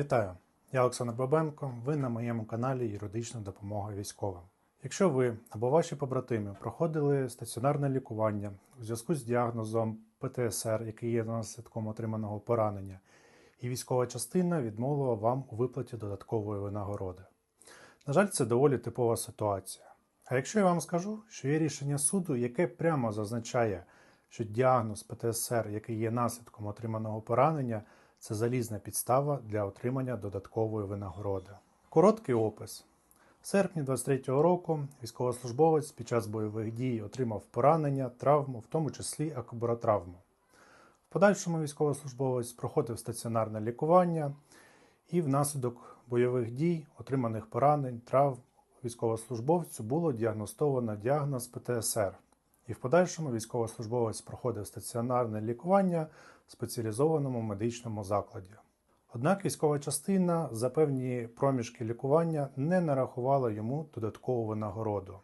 Вітаю! Я Олександр Бабенко. Ви на моєму каналі Юридична допомога військовим. Якщо ви або ваші побратими проходили стаціонарне лікування у зв'язку з діагнозом ПТСР, який є наслідком отриманого поранення, і військова частина відмовила вам у виплаті додаткової винагороди. На жаль, це доволі типова ситуація. А якщо я вам скажу, що є рішення суду, яке прямо зазначає, що діагноз ПТСР, який є наслідком отриманого поранення, це залізна підстава для отримання додаткової винагороди. Короткий опис. В серпні 23-го року військовослужбовець під час бойових дій отримав поранення, травму, в тому числі акубаротравму. В подальшому військовослужбовець проходив стаціонарне лікування і внаслідок бойових дій, отриманих поранень, травм військовослужбовцю було діагностовано діагноз ПТСР. І в подальшому військовослужбовець проходив стаціонарне лікування в спеціалізованому медичному закладі. Однак військова частина за певні проміжки лікування не нарахувала йому додаткову винагороду.